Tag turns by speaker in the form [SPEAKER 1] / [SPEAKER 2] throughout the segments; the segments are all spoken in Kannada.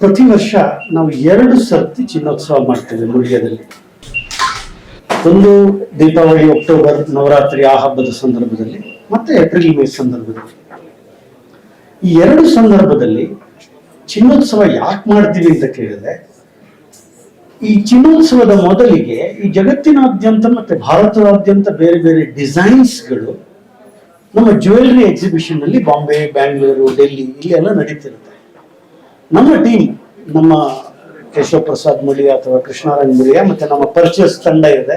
[SPEAKER 1] ಪ್ರತಿ ವರ್ಷ ನಾವು ಎರಡು ಸರ್ತಿ ಚಿನ್ನೋತ್ಸವ ಮಾಡ್ತೇವೆ ಮುಳಿಯದಲ್ಲಿ ಒಂದು ದೀಪಾವಳಿ ಅಕ್ಟೋಬರ್ ನವರಾತ್ರಿ ಆ ಹಬ್ಬದ ಸಂದರ್ಭದಲ್ಲಿ ಮತ್ತೆ ಏಪ್ರಿಲ್ ಮೇ ಸಂದರ್ಭದಲ್ಲಿ. ಈ ಎರಡು ಸಂದರ್ಭದಲ್ಲಿ ಚಿನ್ನೋತ್ಸವ ಯಾಕೆ ಮಾಡ್ತೀವಿ ಅಂತ ಕೇಳಿದ್ರೆ, ಈ ಚಿನ್ನೋತ್ಸವದ ಮೊದಲಿಗೆ ಈ ಜಗತ್ತಿನಾದ್ಯಂತ ಮತ್ತೆ ಭಾರತದಾದ್ಯಂತ ಬೇರೆ ಬೇರೆ ಡಿಸೈನ್ಸ್ಗಳು ನಮ್ಮ ಜ್ಯುವೆಲ್ರಿ ಎಕ್ಸಿಬಿಷನ್ ಅಲ್ಲಿ ಬಾಂಬೆ, ಬ್ಯಾಂಗ್ಳೂರು, ಡೆಲ್ಲಿ ಇಲ್ಲಿ ಎಲ್ಲ ನಡೀತಿರುತ್ತೆ. ನಮ್ಮ ಟೀಮ್, ನಮ್ಮ ಕೇಶವ ಪ್ರಸಾದ್ ಮುಳಿಯ ಅಥವಾ ಕೃಷ್ಣಾರಾಯಣ್ ಮುಳಿಯ ಮತ್ತೆ ನಮ್ಮ ಪರ್ಚೇಸ್ ತಂಡ ಇದೆ.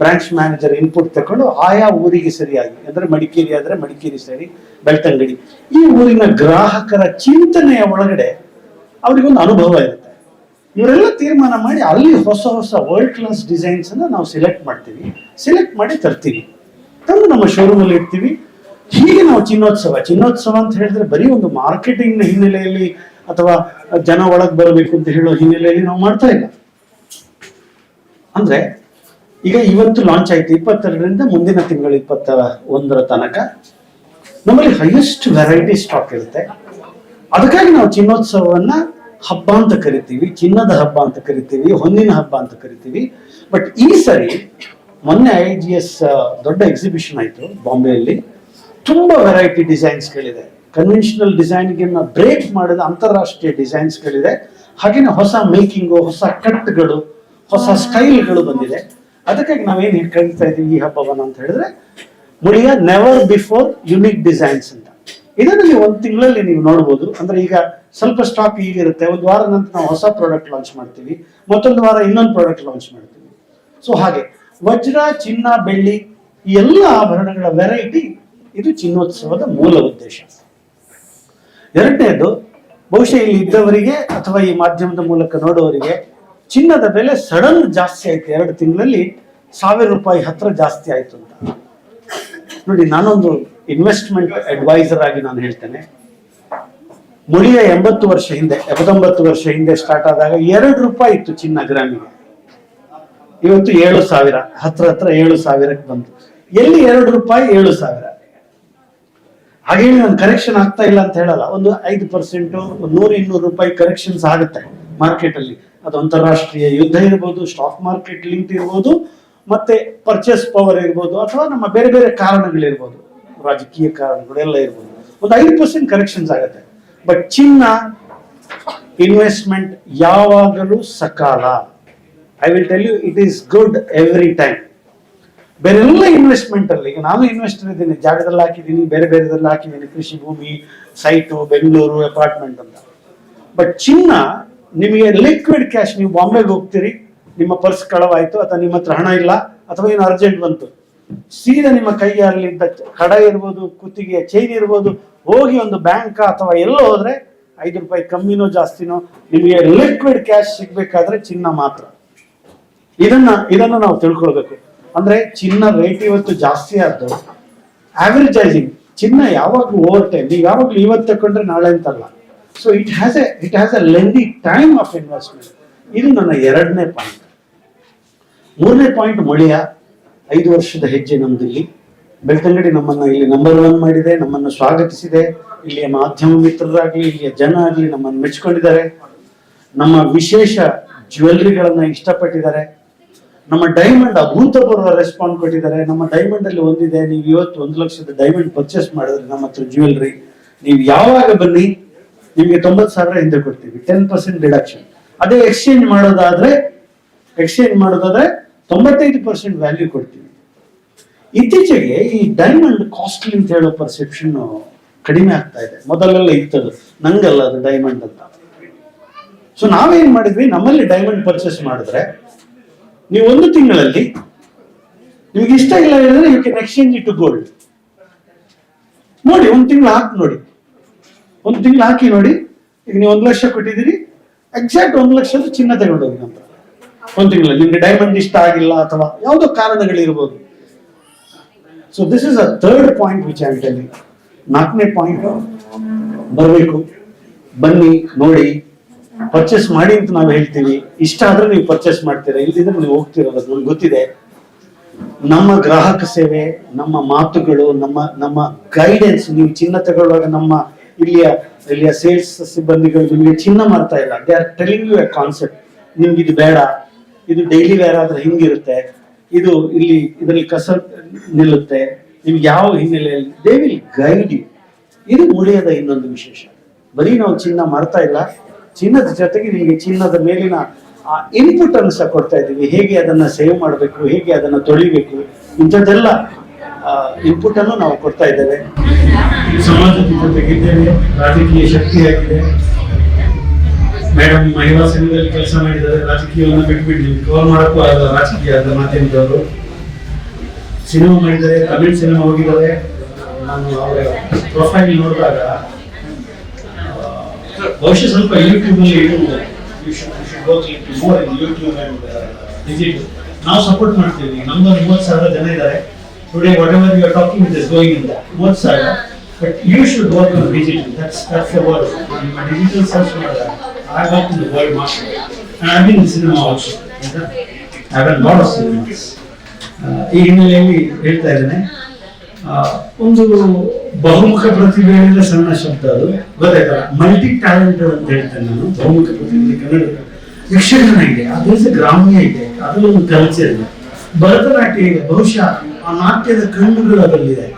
[SPEAKER 1] ಬ್ರಾಂಚ್ ಮ್ಯಾನೇಜರ್ ಇನ್ಪುಟ್ ತಗೊಂಡು ಆಯಾ ಊರಿಗೆ ಸರಿಯಾಗಿ, ಅಂದ್ರೆ ಮಡಿಕೇರಿ ಆದ್ರೆ ಮಡಿಕೇರಿ ಸರಿ, ಬೆಳ್ತಂಗಡಿ. ಈ ಊರಿನ ಗ್ರಾಹಕರ ಚಿಂತನೆಯ ಒಳಗಡೆ ಅವರಿಗೊಂದು ಅನುಭವ ಇರುತ್ತೆ. ಇವರೆಲ್ಲ ತೀರ್ಮಾನ ಮಾಡಿ ಅಲ್ಲಿ ಹೊಸ ಹೊಸ ವರ್ಲ್ಡ್ ಕ್ಲಾಸ್ ಡಿಸೈನ್ಸ್ ಅನ್ನ ನಾವು ಸೆಲೆಕ್ಟ್ ಮಾಡ್ತೀವಿ. ಸೆಲೆಕ್ಟ್ ಮಾಡಿ ತರ್ತೀವಿ. ತಂದು ನಮ್ಮ ಶೋರೂಮ್ ಅಲ್ಲಿ ಇಡ್ತೀವಿ. ಹೀಗೆ ನಾವು ಚಿನ್ನೋತ್ಸವ ಚಿನ್ನೋತ್ಸವ ಅಂತ ಹೇಳಿದ್ರೆ ಬರೀ ಒಂದು ಮಾರ್ಕೆಟಿಂಗ್ ಹಿನ್ನೆಲೆಯಲ್ಲಿ ಅಥವಾ ಜನ ಒಳಗ್ ಬರಬೇಕು ಅಂತ ಹೇಳೋ ಹಿನ್ನೆಲೆಯಲ್ಲಿ ನಾವು ಮಾಡ್ತಾ ಇಲ್ಲ ಅಂದ್ರೆ ಈಗ ಇವತ್ತು ಲಾಂಚ್ ಆಯ್ತು ಇಪ್ಪತ್ತೆರಡರಿಂದ ಮುಂದಿನ ತಿಂಗಳು ಇಪ್ಪತ್ತ ಒಂದರ ತನಕ ನಮ್ಮಲ್ಲಿ ಹೈಯೆಸ್ಟ್ ವೆರೈಟಿ ಸ್ಟಾಕ್ ಇರುತ್ತೆ. ಅದಕ್ಕಾಗಿ ನಾವು ಚಿನ್ನೋತ್ಸವವನ್ನ ಹಬ್ಬ ಅಂತ ಕರಿತೀವಿ, ಚಿನ್ನದ ಹಬ್ಬ ಅಂತ ಕರಿತೀವಿ ಹೊನ್ನಿನ ಹಬ್ಬ ಅಂತ ಕರಿತೀವಿ. ಬಟ್ ಈ ಸರಿ ಮೊನ್ನೆ ಐ ಜಿ ಎಸ್ ದೊಡ್ಡ ಎಕ್ಸಿಬಿಷನ್ ಆಯ್ತು ಬಾಂಬೆಯಲ್ಲಿ. ತುಂಬಾ ವೆರೈಟಿ ಡಿಸೈನ್ಸ್ಗಳಿದೆ ಕನ್ವೆನ್ಷನಲ್ ಡಿಸೈನ್ಗಿನ್ನ ಬ್ರೇಕ್ ಮಾಡಿದ ಅಂತಾರಾಷ್ಟ್ರೀಯ ಡಿಸೈನ್ಸ್ಗಳಿದೆ ಹಾಗೇನೆ ಹೊಸ ಮೇಕಿಂಗು ಹೊಸ ಕಟ್ಗಳು ಹೊಸ ಸ್ಟೈಲ್ಗಳು ಬಂದಿದೆ. ಅದಕ್ಕಾಗಿ ನಾವೇನು ಕರಿತಾ ಇದೀವಿ ಈ ಹಬ್ಬವನ್ನು ಅಂತ ಹೇಳಿದ್ರೆ Muliya never before unique designs ಅಂತ. ಇದನ್ನು ನೀವು ಒಂದು ತಿಂಗಳಲ್ಲಿ ನೀವು ನೋಡ್ಬೋದು. ಅಂದ್ರೆ ಈಗ ಸ್ವಲ್ಪ ಸ್ಟಾಕ್ ಈಗಿರುತ್ತೆ. ಒಂದು ವಾರ ನಂತರ ನಾವು ಹೊಸ ಪ್ರಾಡಕ್ಟ್ ಲಾಂಚ್ ಮಾಡ್ತೀವಿ. ಮತ್ತೊಂದು ವಾರ ಇನ್ನೊಂದು ಪ್ರಾಡಕ್ಟ್ ಲಾಂಚ್ ಮಾಡ್ತೀವಿ. ಸೊ ಹಾಗೆ. ವಜ್ರ ಚಿನ್ನ ಬೆಳ್ಳಿ ಈ ಎಲ್ಲ ಆಭರಣಗಳ ವೆರೈಟಿ ಇದು ಚಿನ್ನೋತ್ಸವದ ಮೂಲ ಉದ್ದೇಶ. ಎರಡನೇದು, ಬಹುಶಃ ಇಲ್ಲಿ ಇದ್ದವರಿಗೆ ಅಥವಾ ಈ ಮಾಧ್ಯಮದ ಮೂಲಕ ನೋಡುವವರಿಗೆ ಚಿನ್ನದ ಬೆಲೆ ಸಡನ್ ಜಾಸ್ತಿ ಆಯ್ತು. ಎರಡು ತಿಂಗಳಲ್ಲಿ ಸಾವಿರ ರೂಪಾಯಿ ಹತ್ರ ಜಾಸ್ತಿ ಆಯ್ತು ಅಂತ. ನೋಡಿ, ನಾನೊಂದು ಇನ್ವೆಸ್ಟ್ಮೆಂಟ್ ಅಡ್ವೈಸರ್ ಆಗಿ ನಾನು ಹೇಳ್ತೇನೆ. ಮುಳಿಯ ಎಂಬತ್ತು ವರ್ಷ ಹಿಂದೆ, ಎಪ್ಪತ್ತೊಂಬತ್ತು ವರ್ಷ ಹಿಂದೆ ಸ್ಟಾರ್ಟ್ ಆದಾಗ ಎರಡು ರೂಪಾಯಿ ಇತ್ತು ಚಿನ್ನ ಗ್ರಾಮಿಗೆ. ಇವತ್ತು ಏಳು ಸಾವಿರ, ಹತ್ರ ಹತ್ರ ಏಳು ಸಾವಿರಕ್ಕೆ ಬಂತು. ಎಲ್ಲಿ ಎರಡು ರೂಪಾಯಿ, ಏಳು ಸಾವಿರ? ಹಾಗೇಳಿ ನಾನು ಕರೆಕ್ಷನ್ ಆಗ್ತಾ ಇಲ್ಲ ಅಂತ ಹೇಳಲ್ಲ. ಒಂದು ಐದು ಪರ್ಸೆಂಟ್ ನೂರು ಇನ್ನೂರು ರೂಪಾಯಿ ಕರೆಕ್ಷನ್ಸ್ ಆಗುತ್ತೆ ಮಾರ್ಕೆಟ್ ಅಲ್ಲಿ. ಅದು ಅಂತಾರಾಷ್ಟ್ರೀಯ ಯುದ್ಧ ಇರ್ಬೋದು ಸ್ಟಾಕ್ ಮಾರ್ಕೆಟ್ ಲಿಂಕ್ ಇರ್ಬೋದು, ಮತ್ತೆ ಪರ್ಚೇಸ್ ಪವರ್ ಇರ್ಬೋದು, ಅಥವಾ ನಮ್ಮ ಬೇರೆ ಬೇರೆ ಕಾರಣಗಳಿರ್ಬೋದು. ರಾಜಕೀಯ ಕಾರಣಗಳು ಎಲ್ಲ ಇರ್ಬೋದು. ಒಂದು ಐದು ಪರ್ಸೆಂಟ್ ಕರೆಕ್ಷನ್ಸ್ ಆಗುತ್ತೆ. ಬಟ್ ಚಿನ್ನ ಇನ್ವೆಸ್ಟ್ಮೆಂಟ್ ಯಾವಾಗಲೂ ಸಕಾಲ. I will tell you it is good every time ಬೇರೆಲ್ಲ ಇನ್ವೆಸ್ಟ್ಮೆಂಟ್ ಅಲ್ಲಿ. ಈಗ ನಾನು ಇನ್ವೆಸ್ಟ್ ಇದ್ದೀನಿ ಜಾಗದಲ್ಲಿ ಹಾಕಿದ್ದೀನಿ, ಬೇರೆ ಬೇರೆದಲ್ಲಿ ಹಾಕಿದ್ದೀನಿ, ಕೃಷಿ ಭೂಮಿ ಸೈಟು ಬೆಂಗಳೂರು ಅಪಾರ್ಟ್ಮೆಂಟ್ ಅಂತ. ಬಟ್ ಚಿನ್ನ, ನಿಮಗೆ ಲಿಕ್ವಿಡ್ ಕ್ಯಾಶ್ ನೀವು ಬಾಂಬೆಗೆ ಹೋಗ್ತೀರಿ, ನಿಮ್ಮ ಪರ್ಸ್ ಕಳವಾಯಿತು, ಅಥವಾ ನಿಮ್ಮ ಹತ್ರ ಹಣ ಇಲ್ಲ, ಅಥವಾ ಏನು ಅರ್ಜೆಂಟ್ ಬಂತು. ಸೀದಾ ನಿಮ್ಮ ಕೈಯಲ್ಲಿದ್ದ ಕಡ ಇರ್ಬೋದು ಕುತ್ತಿಗೆ ಚೈನ್ ಇರ್ಬೋದು, ಹೋಗಿ ಒಂದು ಬ್ಯಾಂಕ್ ಅಥವಾ ಎಲ್ಲೋ ಹೋದ್ರೆ ಐದು ರೂಪಾಯಿ ಕಮ್ಮಿನೋ ಜಾಸ್ತಿನೋ ನಿಮಗೆ ಲಿಕ್ವಿಡ್ ಕ್ಯಾಶ್ ಸಿಗ್ಬೇಕಾದ್ರೆ ಚಿನ್ನ ಮಾತ್ರ. ಇದನ್ನ ಇದನ್ನ ನಾವು ತಿಳ್ಕೊಳ್ಬೇಕು. ಅಂದ್ರೆ ಚಿನ್ನ ರೇಟ್ ಇವತ್ತು ಜಾಸ್ತಿ ಆದ್ದು. ಆವರೇಜೈಸಿಂಗ್ ಚಿನ್ನ ಯಾವಾಗಲೂ ಓವರ್ ಟೈಮ್ ನೀವು ಯಾವಾಗಲೂ ಇವತ್ತು ತಕೊಂಡ್ರೆ ನಾಳೆ ಅಂತಲ್ಲ. So it has a it has a lengthy time of investment ಇದು ನನ್ನ ಎರಡನೇ ಪಾಯಿಂಟ್ ಮೂರನೇ ಪಾಯಿಂಟ್ ಮಳೆಯ ಐದು ವರ್ಷದ ಹೆಜ್ಜೆ ನಮ್ದು ಇಲ್ಲಿ ಬೆಳ್ತಂಗಡಿ ನಮ್ಮನ್ನ ಇಲ್ಲಿ ನಂಬರ್ ಒನ್ ಮಾಡಿದೆ, ನಮ್ಮನ್ನ ಸ್ವಾಗತಿಸಿದೆ. ಇಲ್ಲಿಯ ಮಾಧ್ಯಮ ಮಿತ್ರರಾಗ್ಲಿ, ಇಲ್ಲಿಯ ಜನ ಆಗಲಿ ನಮ್ಮನ್ನು ಮೆಚ್ಕೊಂಡಿದ್ದಾರೆ. ನಮ್ಮ ವಿಶೇಷ ಜ್ಯುವೆಲ್ರಿಗಳನ್ನ ಇಷ್ಟಪಟ್ಟಿದ್ದಾರೆ. ನಮ್ಮ ಡೈಮಂಡ್ ಅಭೂತಪೂರ್ವ ರೆಸ್ಪಾನ್ಸ್ ಕೊಟ್ಟಿದ್ದಾರೆ. ನಮ್ಮ ಡೈಮಂಡ್ ಅಲ್ಲಿ ಒಂದಿದೆ. ನೀವು ಇವತ್ತು ಒಂದು ಲಕ್ಷದ ಡೈಮಂಡ್ ಪರ್ಚೇಸ್ ಮಾಡಿದ್ರೆ ನಮ್ಮ ಹತ್ರ ಜ್ಯುವೆಲ್ರಿ ನೀವು ಯಾವಾಗ ಬನ್ನಿ, ನಿಮಗೆ ತೊಂಬತ್ತು ಸಾವಿರ ಹಿಂದೆ ಕೊಡ್ತೀವಿ. ಟೆನ್ ಪರ್ಸೆಂಟ್ ಡಿಡಕ್ಷನ್ ಅದೇ ಎಕ್ಸ್ಚೇಂಜ್ ಮಾಡೋದಾದ್ರೆ ಎಕ್ಸ್ಚೇಂಜ್ ಮಾಡೋದಾದ್ರೆ ತೊಂಬತ್ತೈದು ಪರ್ಸೆಂಟ್ ವ್ಯಾಲ್ಯೂ ಕೊಡ್ತೀವಿ. ಇತ್ತೀಚೆಗೆ ಈ ಡೈಮಂಡ್ ಕಾಸ್ಟ್ಲಿ ಅಂತ ಹೇಳೋ ಪರ್ಸೆಪ್ಷನ್ ಕಡಿಮೆ ಆಗ್ತಾ ಇದೆ. ಮೊದಲೆಲ್ಲ ಇತ್ತದು. ನಂಗಲ್ಲ ಅದು ಡೈಮಂಡ್ ಅಂತ. ಸೊ ನಾವೇನ್ ಮಾಡಿದ್ವಿ? ನಮ್ಮಲ್ಲಿ ಡೈಮಂಡ್ ಪರ್ಚೇಸ್ ಮಾಡಿದ್ರೆ ನೀವು ಒಂದು ತಿಂಗಳಲ್ಲಿ ನಿಮ್ಗೆ ಇಷ್ಟ ಇಲ್ಲ ಹೇಳಿದ್ರೆ you can exchange it to gold ನೋಡಿ, ಒಂದು ತಿಂಗಳು ಹಾಕಿ ನೋಡಿ. ಒಂದು ತಿಂಗಳು ಹಾಕಿ ನೋಡಿ. ಈಗ ನೀವು ಒಂದು ಲಕ್ಷ ಕೊಟ್ಟಿದ್ದೀರಿ. ಎಕ್ಸಾಕ್ಟ್ ಒಂದು ಲಕ್ಷದ ಚಿನ್ನ ತಗೊಂಡೋಗಿ ನಂತರ. ಒಂದು ತಿಂಗಳಲ್ಲಿ. ನಿಮ್ಗೆ ಡೈಮಂಡ್ ಇಷ್ಟ ಆಗಿಲ್ಲ ಅಥವಾ ಯಾವುದೋ ಕಾರಣಗಳಿರ್ಬೋದು. So this is a third point which ನಾಲ್ಕನೇ ಪಾಯಿಂಟ್ ಬರಬೇಕು. ಬನ್ನಿ, ನೋಡಿ. ಪರ್ಚೇಸ್ ಮಾಡಿ ಅಂತ ನಾವು ಹೇಳ್ತೀವಿ. ಇಷ್ಟ ಆದ್ರೆ ನೀವು ಪರ್ಚೇಸ್ ಮಾಡ್ತೀರಾ. ಇಲ್ಲದಿದ್ರೆ ನೀವು ಹೋಗ್ತಿರೋದು. ನಮ್ಗೆ ಗೊತ್ತಿದೆ. ನಮ್ಮ ಗ್ರಾಹಕ ಸೇವೆ, ನಮ್ಮ ಮಾತುಗಳು, ನಮ್ಮ ನಮ್ಮ ಗೈಡೆನ್ಸ್ ನೀವು ಚಿನ್ನ ತಗೊಳ್ಳುವಾಗ ನಮ್ಮ ಇಲ್ಲಿಯ ಇಲ್ಲಿಯ ಸೇಲ್ಸ್ ಸಿಬ್ಬಂದಿಗಳು ನಿಮಗೆ ಚಿನ್ನ ಮಾಡ್ತಾ ಇಲ್ಲ. They are telling you a concept ನಿಮ್ಗೆ ಇದು ಬೇಡ. ಇದು ಡೈಲಿ ವೇರ್ ಆದ್ರೆ ಹಿಂಗಿರುತ್ತೆ. ಇದು ಇಲ್ಲಿ, ಇದರಲ್ಲಿ ಕಸ ನಿಲ್ಲುತ್ತೆ. ನಿಮ್ಗೆ ಯಾವ ಹಿನ್ನೆಲೆಯಲ್ಲಿ? ದೇ ವಿಲ್ ಗೈಡ್ ಯು ಇದು ಮುಳಿಯದ ಇನ್ನೊಂದು ವಿಶೇಷ. ಬರೀ ನಾವು ಚಿನ್ನ ಮಾಡ್ತಾ ಇಲ್ಲ. ಚಿನ್ನದ ಜೊತೆಗೆ ನಿಮಗೆ ಚಿನ್ನದ ಮೇಲಿನ ಆ ಇನ್ಪುಟ್ ಅನ್ನು ಸಹ ಕೊಡ್ತಾ ಇದ್ದೀವಿ. ಹೇಗೆ ಅದನ್ನ ಸೇವ್ ಮಾಡಬೇಕು, ಹೇಗೆ ಅದನ್ನ ತೊಳಿಬೇಕು, ಇಂಥದ್ದೆಲ್ಲ ಇನ್ಪುಟ್ ಅನ್ನು ನಾವು ಕೊಡ್ತಾ ಇದ್ದೇವೆ. ಸಮಾಜದ ಜೊತೆಗಿದ್ದೇವೆ, ರಾಜಕೀಯ ಶಕ್ತಿಯಾಗಿದೆ. ಮೇಡಮ್, ಮಹಿಳಾ ಸಂಘದಲ್ಲಿ ಕೆಲಸ ಮಾಡಿದ್ದಾರೆ. ರಾಜಕೀಯವನ್ನು ಬಿಟ್ಬಿಟ್ಟು ಕವರ್ ಮಾಡಕ್ಕೂ ಆಗಲ್ಲ. ರಾಜಕೀಯದ ಮಾಧ್ಯಮದವರು. ಸಿನಿಮಾ ಮಾಡಿದ್ದಾರೆ. ತಮಿಳ್ ಸಿನಿಮಾ ಹೋಗಿದ್ದಾರೆ. ನಾನು ಅವರ ಪ್ರೊಫೈಲ್ ನೋಡಿದಾಗ ಬಹುಶಃ ಸ್ವಲ್ಪ ಯೂಟ್ಯೂಬ್ ಅಲ್ಲಿ ಯೂಟ್ಯೂಬ್ ಡಿಜಿಟಲ್ ನಾವು ಸಪೋರ್ಟ್ ಮಾಡ್ತೀವಿ. ನಮ್ದೊಂದು ಮೂವತ್ತು ಸಾವಿರ ಜನ ಇದ್ದಾರೆ. Today whatever you are talking it is going in ಮೂವತ್ತು ಸಾವಿರ. But you should work on digital that's that's the word ನಿಮ್ಮ ಡಿಜಿಟಲ್ ಸರ್ಚ್ ಮಾಡಿದಾಗ I in world master I cinema also I have lot of cinemas ಈ ಹಿನ್ನೆಲೆಯಲ್ಲಿ ಹೇಳ್ತಾ ಇದ್ದೇನೆ. ಒಂದು ಬಹುಮುಖ ಪ್ರತಿಭೆ ಅಂದ್ರೆ ಸಣ್ಣ ಶಬ್ದ ಅದು. ಗೊತ್ತಾಯ್ತಲ್ಲ ಮಲ್ಟಿ ಟ್ಯಾಲೆಂಟ್ ಅಂತ ಹೇಳ್ತೇನೆ ನಾನು. ಬಹುಮುಖ ಪ್ರತಿಭೆ ಕನ್ನಡ. ಯಕ್ಷಗಾನ ಇದೆ. ಅದರಿಂದ ಗ್ರಾಮ್ಯ ಇದೆ. ಅದರಲ್ಲಿ ಒಂದು ಕಲ್ಚರ್ ಇದೆ. ಭರತನಾಟ್ಯ ಇದೆ. ಬಹುಶಃ ಆ ನಾಟ್ಯದ ಕಣ್ಣುಗಳು ಅದರಲ್ಲಿದೆ.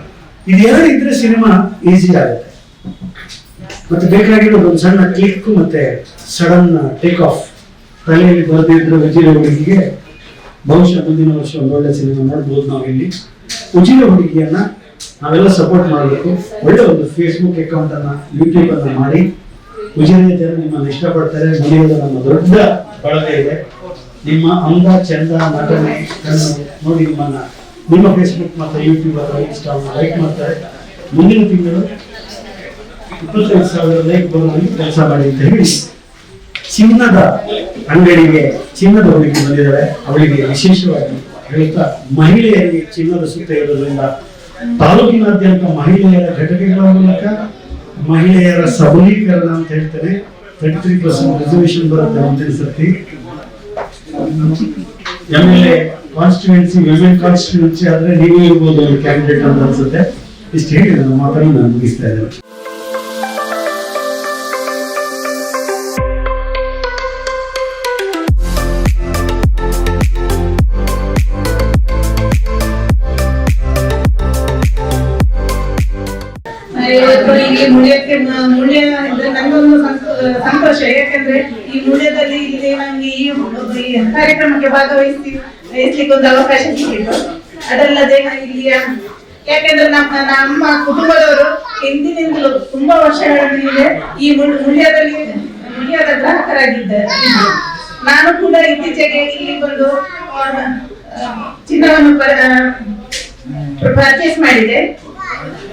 [SPEAKER 1] ಇದೆರಡು ಇದ್ರೆ ಸಿನಿಮಾ ಈಸಿ ಆಗುತ್ತೆ. ಮತ್ತೆ ಬೇಕಾಗಿರೋದು ಒಂದು ಸಣ್ಣ ಕ್ಲಿಕ್ ಮತ್ತೆ ಸಡನ್ ಟೇಕ್ ಆಫ್ ತಲೆಯಲ್ಲಿ ಬರೆದಿದ್ರೆ ವಿಜಯ ಹುಡುಗಿಗೆ ಬಹುಶಃ ಮುಂದಿನ ವರ್ಷ ಒಂದೊಳ್ಳೆ ಸಿನಿಮಾ ನೋಡ್ಬೋದು ನಾವು ಇಲ್ಲಿ ಉಜಿರ ಹುಡುಗಿಯನ್ನ ನಾವೆಲ್ಲ ಸಪೋರ್ಟ್ ಮಾಡಬೇಕು. ಒಳ್ಳೆ ಒಂದು ಫೇಸ್ಬುಕ್ ಅಕೌಂಟ್ ಅನ್ನ ಯೂಟ್ಯೂಬ್ ಅನ್ನ ಮಾಡಿ. ಉಜಿರೆ ಜನ ನಿಮ್ಮನ್ನು ಇಷ್ಟಪಡ್ತಾರೆ. ಮುಗಿಯೋದು ನಮ್ಮ ದೊಡ್ಡ ಬಳಕೆ ಇದೆ. ನಿಮ್ಮ ಅಂಗ, ಚಂದ, ನಟನೆ ನೋಡಿ ನಿಮ್ಮನ್ನ ನಿಮ್ಮ ಫೇಸ್ಬುಕ್ ಮತ್ತು ಯೂಟ್ಯೂಬ್ ಅಥವಾ ಇನ್ಸ್ಟಾ ಲೈಕ್ ಮಾಡ್ತಾರೆ. ಮುಂದಿನ ತಿಂಗಳು ಇಪ್ಪತ್ತೈದು ಸಾವಿರ ಲೈಕ್ ಬರೋದು ಕೆಲಸ ಮಾಡಿ ಅಂತ ಹೇಳಿ ಚಿನ್ನದ ಅಂಗಡಿಗೆ, ಚಿನ್ನದ ಹುಡುಗಿ ಬಂದಿದ್ದಾರೆ. ಅವಳಿಗೆ ವಿಶೇಷವಾಗಿ ಹೇಳ್ತಾ ಮಹಿಳೆಯರಿಗೆ ಚಿನ್ನದ ಸುತ್ತ ಇರೋದ್ರಿಂದ ತಾಲೂಕಿನಾದ್ಯಂತ ಮಹಿಳೆಯರ ಘಟಕಗಳ ಮೂಲಕ ಮಹಿಳೆಯರ ಸಬಲೀಕರಣ ಅಂತ ಹೇಳ್ತಾರೆ ತರ್ಟಿ ತ್ರೀ ಪರ್ಸೆಂಟ್ ರಿಸರ್ವೇಶನ್ ಬರುತ್ತೆ ಒಂದಿನ ಸರ್ತಿ. M L A constituency women constituency ಆದರೆ ನೀವೇ ಇರ್ಬೋದು ಕ್ಯಾಂಡಿಡೇಟ್ ಅಂತ ಅನ್ಸುತ್ತೆ. ಇಷ್ಟು ಹೇಳಿ ನನ್ನ ಮಾತನ್ನು ನಾನು ಮುಗಿಸ್ತಾ ಇದ್ದೇನೆ.
[SPEAKER 2] ಇವತ್ತು ಇಲ್ಲಿ ಮುಳ್ಯಕ್ಕೆ ಮುಳ್ಯ ಮುಳಿಯ ಇದು ನಂಗೊಂದು ಸಂತೋಷ. ಯಾಕಂದ್ರೆ ಈ ಮುಳ್ಯದಲ್ಲಿ ಇಲ್ಲಿ ನಮ್ಗೆ ಈ ಕಾರ್ಯಕ್ರಮಕ್ಕೆ ಭಾಗವಹಿಸಿ ವಹಿಸ್ಲಿಕ್ಕೆ ಒಂದು ಅವಕಾಶ ಸಿಕ್ಕಿತ್ತು. ಅದಲ್ಲದೆ ಇಲ್ಲಿಯ ಯಾಕಂದ್ರೆ ನಮ್ಮ ನಮ್ಮ ಕುಟುಂಬದವರು ಹಿಂದಿನಿಂದಲೂ ತುಂಬಾ ವರ್ಷಗಳ ಮೇಲೆ ಈ ಮುಳ್ಯದಲ್ಲಿ ಮುಳ್ಯದ ಗ್ರಾಹಕರಾಗಿದ್ದಾರೆ. ನಾನು ಕೂಡ ಇತ್ತೀಚೆಗೆ ಇಲ್ಲಿ ಬಂದು ಚಿನ್ನವನ್ನು ಪರ್ಚೇಸ್ ಮಾಡಿದೆ.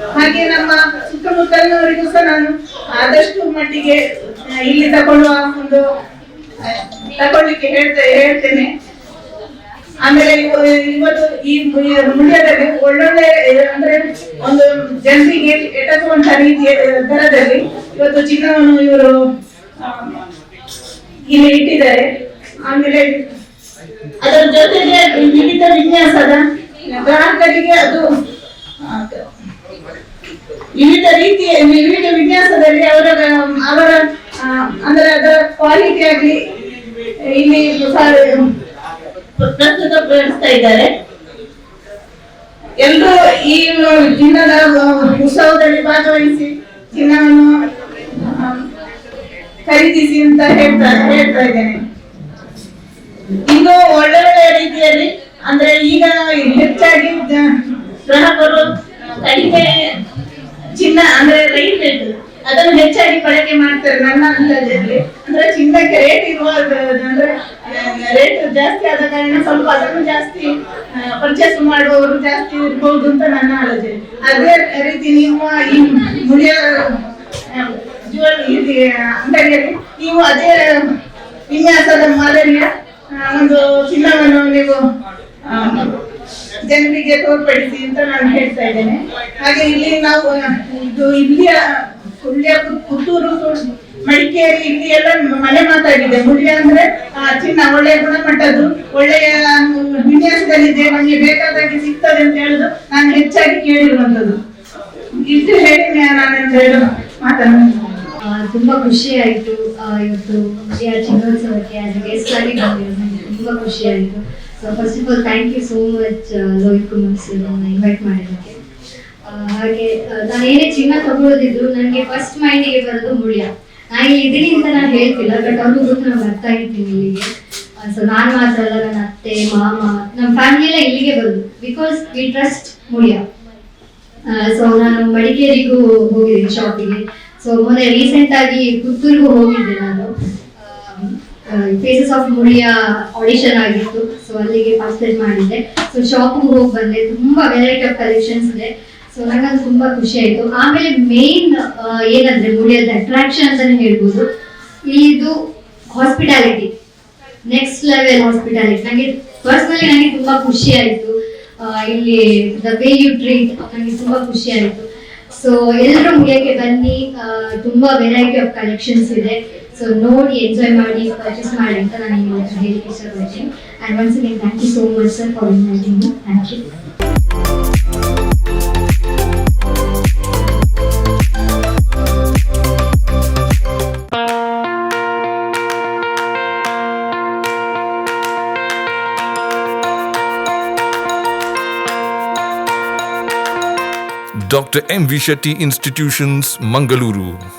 [SPEAKER 2] ಹಾಗೆ ನಮ್ಮ ಸುತ್ತಮುತ್ತಲಿನವರಿಗೂ ಸಹ ನಾನು ಆದಷ್ಟು ಮಟ್ಟಿಗೆ ಇಲ್ಲಿ ತಗೊಳ್ಳುವ ಒಂದು ತಗೊಳ್ಳಿಕ್ಕೆ ಹೇಳ್ತೆ, ಹೇಳ್ತೇನೆ. ಆಮೇಲೆ ಇವ- ಇವತ್ತು ಈ ಮುಂಡ್ಯದಲ್ಲಿ ಒಳ್ಳೊಳ್ಳೆ ಅಂದ್ರೆ ಒಂದು ಜನರಿಗೆ ಎಟಕುವಂತ ರೀತಿಯ ದರದಲ್ಲಿ ಇವತ್ತು ಚಿನ್ನವನ್ನು ಇವರು ಇಲ್ಲಿ ಇಟ್ಟಿದ್ದಾರೆ. ಆಮೇಲೆ ಅದರ ಜೊತೆಗೆ ವಿವಿಧ ವಿನ್ಯಾಸದ ಗ್ರಾಹಕರಿಗೆ ಅದು ವಿವಿಧ ರೀತಿಯ ವಿವಿಧ ವಿನ್ಯಾಸದಲ್ಲಿ ಅವರ ಅವರ ಅಂದ್ರೆ ಅದರ ಕ್ವಾಲಿಟಿ ಆಗಲಿ ಇಲ್ಲಿ ಪ್ರಸ್ತುತ ಪ್ರಸ್ತುತಪಡಿಸ್ತಾ ಇದ್ದಾರೆ. ಎಲ್ಲರೂ ಈ ಚಿನ್ನದ ಉತ್ಸವದಲ್ಲಿ ಭಾಗವಹಿಸಿ ಚಿನ್ನವನ್ನು ಖರೀದಿಸಿ ಅಂತ ಹೇಳ್ತಾ ಹೇಳ್ತಾ ಇದ್ದೇನೆ. ಇನ್ನು ಒಳ್ಳೆ ಒಳ್ಳೆ ರೀತಿಯಲ್ಲಿ ಅಂದ್ರೆ ಈಗ ಹೆಚ್ಚಾಗಿ ಗ್ರಾಹಕರು ಕಡಿಮೆ ಚಿನ್ನ ಅಂದ್ರೆ ರೈಟ್ ಅದನ್ನು ಹೆಚ್ಚಾಗಿ ಬಳಕೆ ಮಾಡ್ತಾರೆ ನನ್ನ ಅಂದಾಜಲ್ಲಿ. ಅಂದ್ರೆ ಚಿನ್ನಕ್ಕೆ ರೇಟ್ ಇರುವ ಅಂದ್ರೆ ರೇಟ್ ಜಾಸ್ತಿ ಆದ ಕಾರಣ ಸ್ವಲ್ಪ ಅದನ್ನು ಜಾಸ್ತಿ ಪರ್ಚೇಸ್ ಮಾಡುವವರು ಜಾಸ್ತಿ ಇರ್ಬೋದು ಅಂತ ನನ್ನ ಆಲೋಚನೆ ಅದೇ ರೀತಿ ನೀವು ಈ ಮುಳಿಯ ಜುವೆಲ್ ಅಂಗಡಿಯಲ್ಲಿ ನೀವು ಅದೇ ವಿನ್ಯಾಸದ ಮಾದರಿಯ ಒಂದು ಚಿನ್ನವನ್ನು ನೀವು ಜನರಿಗೆ ತೋರ್ಪಡಿಸಿ ಅಂತ ನಾನು ಹೇಳ್ತಾ ಇದ್ದೇನೆ. ಹಾಗೆ ಇಲ್ಲಿ ನಾವು ಇದು ಇಲ್ಲಿಯ ಸುಳ್ಯ ಪುತ್ತೂರು ಮಡಿಕೇರಿ ಇಲ್ಲಿ ಎಲ್ಲ ಮನೆ ಮಾತಾಗಿದೆ. ಮುಳ್ಯ ಅಂದ್ರೆ ಚಿನ್ನ ಒಳ್ಳೆಯ ಗುಣಮಟ್ಟದ್ದು ಒಳ್ಳೆಯ ವಿನ್ಯಾಸದಲ್ಲಿದೆ ನಮಗೆ ಬೇಕಾದಾಗೆ ಸಿಗ್ತದೆ ಅಂತ ಹೇಳುದು ನಾನು ಹೆಚ್ಚಾಗಿ ಕೇಳಿರುವಂತದ್ದು ಇಷ್ಟು ಹೇಳಿ ನಾನು
[SPEAKER 3] ಆ, ತುಂಬಾ ಖುಷಿ ಆಯ್ತು ಇವತ್ತು ಚಿನ್ನೋತ್ಸವಕ್ಕೆ ಗೆಸ್ಟ್ ಆಗಿ ಬಂದಿರೋದು ತುಂಬಾ ಖುಷಿ ಆಯ್ತು. So first of all thank you so much Lohith Kumar sir invite ಮಾಡಿದ್ದಕ್ಕೆ. ಹಾಗೆ ನಾನು ಏನೇ ಚಿನ್ನ ತಗೊಳ್ಳೋದಿದ್ರು ನನಗೆ ಫಸ್ಟ್ ಮೈಂಡಿಗೆ ಬರೋದು ಮುಳ್ಯ. ನಾನು ಇಲ್ಲಿ ಅಂತ ನಾನು ಹೇಳ್ತಿಲ್ಲ ಬಟ್ ಅವ್ರಿಗೂ ಗೊತ್ತು ನಾನು ಬರ್ತಾ ಇರ್ತೀನಿ ಇಲ್ಲಿಗೆ. ಸೊ ನಾನು ಮಾತ್ರ ಅಲ್ಲ ನನ್ನ ಅತ್ತೆ, ಮಾಮ ನಮ್ಮ ಫ್ಯಾಮಿಲಿ ಎಲ್ಲ ಇಲ್ಲಿಗೆ ಬರೋದು because we trust Mulya. So ನಾನು ಮಡಿಕೇರಿಗೂ ಹೋಗಿದ್ದೀನಿ ಶಾಪಿಗೆ ಸೊ ಮೊನ್ನೆ ರೀಸೆಂಟ್ ಆಗಿ ಪುತ್ತೂರಿಗೂ ಹೋಗಿದ್ದೆ ನಾನು. ಫೇಸಸ್ ಆಫ್ ಮುಳಿಯ ಆಡಿಷನ್ ಆಗಿತ್ತು. ಸೊ ಅಲ್ಲಿಗೆ ಪಾರ್ಟಿಸಿಪೇಟ್ ಮಾಡಿದ್ದೆ. ಸೊ ಶಾಪಿಂಗ್ ಹೋಗಿ ಬಂದೆ. ತುಂಬಾ ವೆರೈಟಿ ಆಫ್ ಕಲೆಕ್ಷನ್ಸ್ ಇದೆ. ಸೊ ನನಗದು ತುಂಬಾ ಖುಷಿ ಆಯ್ತು. ಆಮೇಲೆ ಮೇನ್ ಏನಂದ್ರೆ ಮುಳಿಯದ ಅಟ್ರಾಕ್ಷನ್ ಅಂತಾನೆ ಹೇಳ್ಬೋದು. ಇದು ಹಾಸ್ಪಿಟಾಲಿಟಿ ನೆಕ್ಸ್ಟ್ ಲೆವೆಲ್ ಹಾಸ್ಪಿಟಾಲಿಟಿ ನನಗೆ ಪರ್ಸ್ನಲಿ ನನಗೆ ತುಂಬಾ ಖುಷಿ ಆಯ್ತು. ಇಲ್ಲಿ ದ ವೇ ಯು ಟ್ರೀಟ್ ನನಗೆ ತುಂಬಾ ಖುಷಿ ಆಯ್ತು. ಸೊ ಎಲ್ಲರೂ ಮುಗಿಯಕ್ಕೆ ಬನ್ನಿ. ತುಂಬಾ ವೆರೈಟಿ ಆಫ್ ಕಲೆಕ್ಷನ್ಸ್ ಇದೆ. ಸೊ ನೋಡಿ ಎಂಜಾಯ್ ಮಾಡಿ ಪರ್ಚೇಸ್ ಮಾಡಿ ಅಂತ ನಾನು ನಿಮ್ಮ ಹತ್ರ ಹೇಳಿಕ್ಕೆ ಇಷ್ಟಪಡ್ತೀನಿ and once again thank you so much sir for inviting thank you
[SPEAKER 4] Dr. M. V. Shetty Institutions, Mangaluru.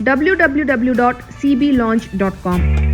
[SPEAKER 5] www.cblaunch.com.